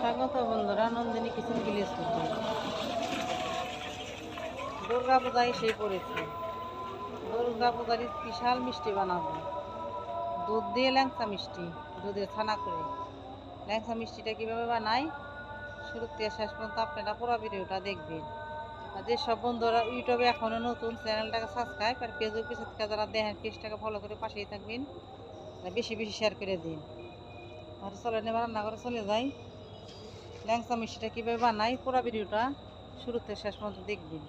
স্বাগত বন্ধুরা, Nandini kitchen village Durga Puja এসেই পড়েছে। দুর্গা পূজার বিশাল মিষ্টি বানাবো। দুধ দিয়ে ল্যাংচা মিষ্টি দুধে ছানা করে। ল্যাংচা মিষ্টিটা কীভাবে বানাই? শুরু থেকে শেষ পর্যন্ত আপনারা পুরো ভিডিওটা দেখবেন। আর যেসব বন্ধুরা ইউটিউবে এখনও নতুন, চ্যানেলটাকে সাবস্ক্রাইব আর ফেসবুক পেজ থেকে যারা দেখেন, পেজটাকে ফলো করে পাশেই থাকবেন। বেশি বেশি শেয়ার করে দিন। আর চলে নেবার রান্না করে চলে যাই। ল্যাংচা মিষ্টিটা কীভাবে বানাই, পুরো ভিডিওটা শুরুতে শেষ পর্যন্ত দেখবেন।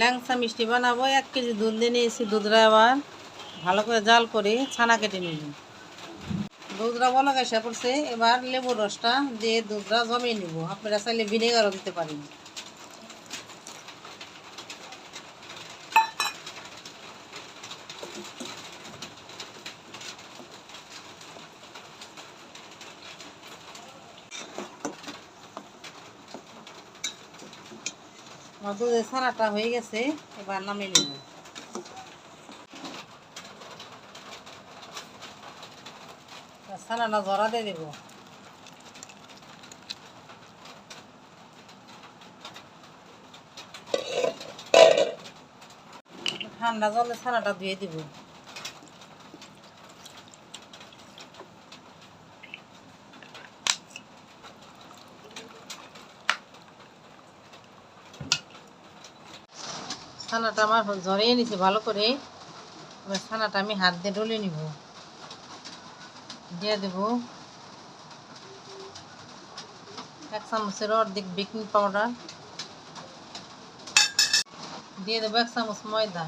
ল্যাংচা মিষ্টি বানাবো, এক কেজি দুধ দিয়ে নিয়েছি দুধরা আবার ভালো করে জাল করে ছানা কেটে নিব। দুধরা বলা গেছে পড়ছে, এবার লেবুর রসটা দিয়ে দুধটা জমিয়ে নিব। আপনারা চাইলে ভিনেগারও দিতে পারেন। আমার দুধের ছানাটা হয়ে গেছে, এবার নামিয়ে নিব। ছানাটা জরা দিয়ে দেবো। ঠান্ডা জলে ছানাটা ধুয়ে দিব। ছানাটা আমার ঝরিয়ে নিছি, ভালো করে। এবার ছানাটা আমি হাত দিয়ে ডলে নিব। দিয়ে দেব এক চামচের অর্ধেক বেকিং পাউডার দিয়ে দেবো এক চামচ ময়দা।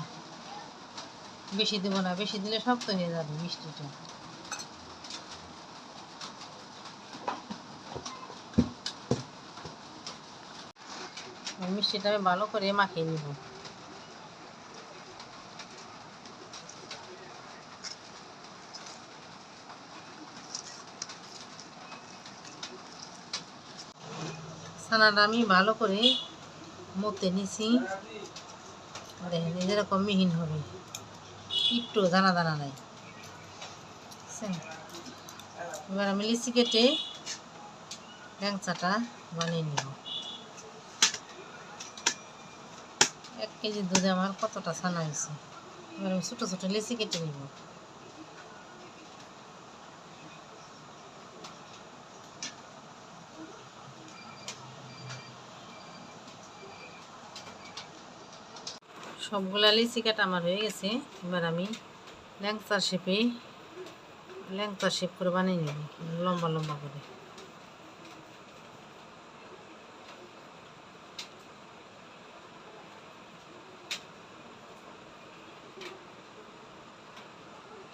বেশি দেবো না, বেশি দিলে শক্ত হয়ে যাবে মিষ্টিটা। মিষ্টিটা আমি ভালো করে মাখিয়ে নিব। ছানাটা আমি ভালো করে মতে নিছি। দেখেন যেরকম মিহিন হবে। একটু দানা দানা নাই। এবার আমি লিচি কেটে ল্যাংচাটা বানিয়ে নিব। এক কেজি দুধে আমার কতটা ছানা হয়েছে? এবার আমি ছোটো ছোটো লিচি কেটে নিব। সবগুলা লিচি কাটা আমার হয়ে গেছে। এবার আমি ল্যাংচার শেপে ল্যাংচার শেপ করে বানিয়ে নেব, লম্বা লম্বা করে।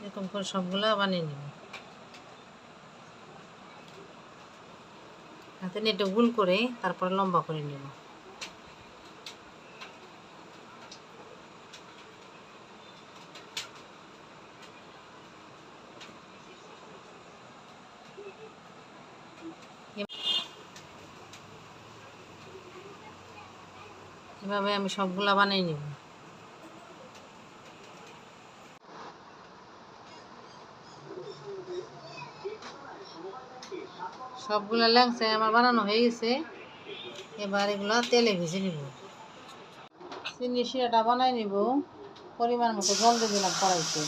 এরকম করে সবগুলা বানিয়ে নেব। হাতে নেটে গুল করে তারপরে লম্বা করে নেব। এভাবে আমি সবগুলা বানিয়ে নিব। সবগুলা ল্যাংচা আমার বানানো হয়ে গেছে। এবার এগুলো তেলে ভেজে নিব। চিনি শিরাটা বানাই নিব। পরিমাণ মতো জল দিয়ে দিলাম কড়াইতে।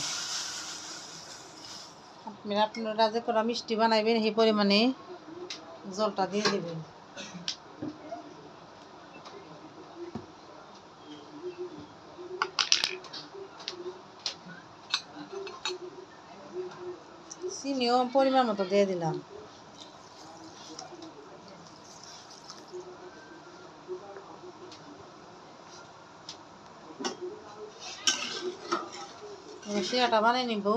আপনি আপনারা যে করা মিষ্টি বানাইবেন, সেই পরিমাণে জলটা দিয়ে দেবেন। চিনিও পরিমাণ মতো দিয়ে দিলাম। শিরাটা বানিয়ে নিব।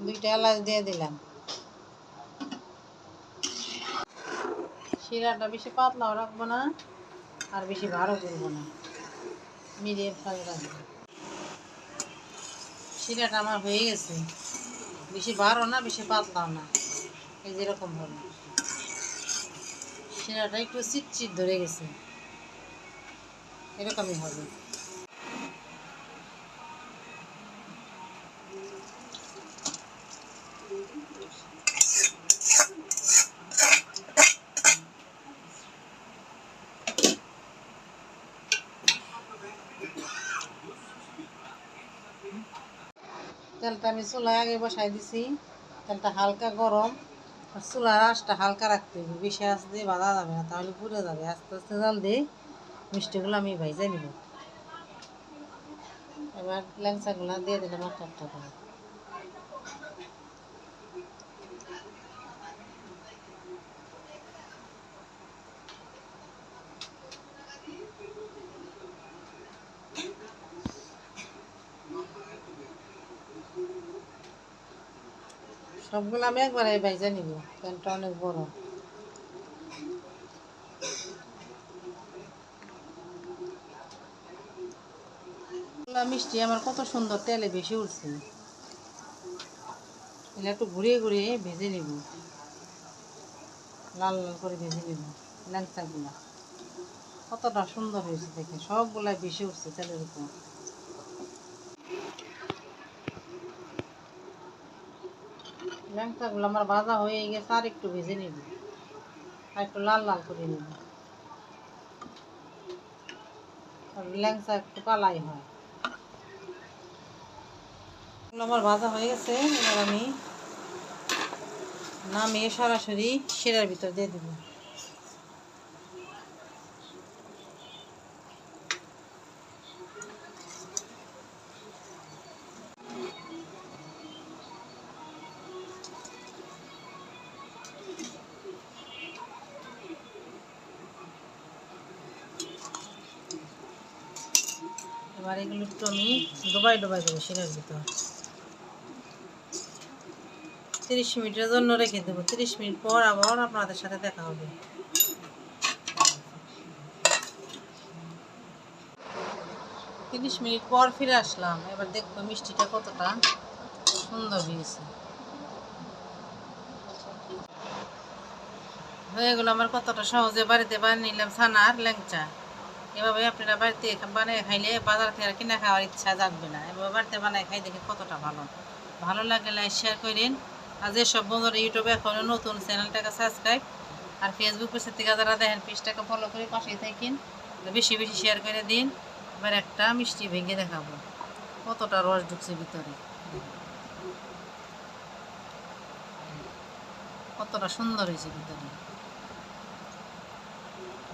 দুইটা এলাচ দিয়ে দিলাম। শিরাটা বেশি পাতলাও রাখব না, আর বেশি ভালো করব না। মিডিয়াম সাইজ রাখব। শিরাটা আমার হয়ে গেছে। বেশি বারো না, বেশি পাতলাও না। এই যেরকম হলো। শিরাটা একটু চিটচিট ধরে গেছে। এরকমই হবে। তেলটা আমি চুলায় আগে বসাই দিছি। তেলটা হালকা গরম। আর চুলার আঁচটা হালকা রাখতে হবে। বেশি আঁচ দিয়ে বাঁধা যাবে না, তাহলে পুড়ে যাবে। আস্তে আস্তে জাল দিয়ে মিষ্টিগুলো আমি ভাইজে নিব। এবার ল্যাংচাগুলো দিয়ে দিলাম একটা করে। সবগুলো আমি একবারে ভাইজে নিব প্যানটা অনেক বড়। মিষ্টি, আমার কত সুন্দর তেলে বেশি উঠছে। এগুলো একটু ঘুরিয়ে ঘুরিয়ে ভেজে নিব। লাল লাল করে ভেজে নিব ল্যাংচাগুলা কতটা সুন্দর হয়েছে দেখে, সবগুলাই বেশি উঠছে তেলের উপর। ল্যাংচাগুলো আমার ভাজা হয়ে গেছে, আর একটু ভেজে নিব। আর একটু লাল লাল করে নিব। ল্যাংচা একটু কালাই হয়। আমার ভাজা হয়ে গেছে, এবার আমি নামিয়ে সরাসরি সেরার ভিতর দিয়ে দেবো। এবার এগুলো একটু আমি ডুবাই ডুবাই দেবো, শিরার ভিতর। তিরিশ মিনিটের জন্য রেখে দেবো। তিরিশ মিনিট পর আবার আপনাদের সাথে দেখা হবে। তিরিশ মিনিট পর ফিরে আসলাম। এবার দেখব মিষ্টিটা কতটা সুন্দর হয়েছে। হয়ে গেলো আমার কতটা সহজে বাড়িতে বানিয়ে নিলাম ছানার ল্যাংচা। এভাবে আপনারা বাড়িতে বানিয়ে খাইলে বাজার থেকে আর কিনা খাওয়ার ইচ্ছা জাগবে না। এভাবে বাড়িতে বানিয়ে খাই দেখে কতটা ভালো। ভালো লাগলে লাইক শেয়ার করেন আর যেসব বন্ধুরা ইউটিউবে এখনও নতুন, চ্যানেলটাকে সাবস্ক্রাইব আর ফেসবুক পেজের থেকে যারা দেখেন, পেজটাকে ফলো করে পাশেই থাকেন বেশি বেশি শেয়ার করে দিন। এবার একটা মিষ্টি ভেঙে দেখাবো। কতটা রস ঢুকছে ভিতরে। কতটা সুন্দর হয়েছে ভিতরে।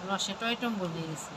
রসে টয়টম্বর হয়ে গেছে।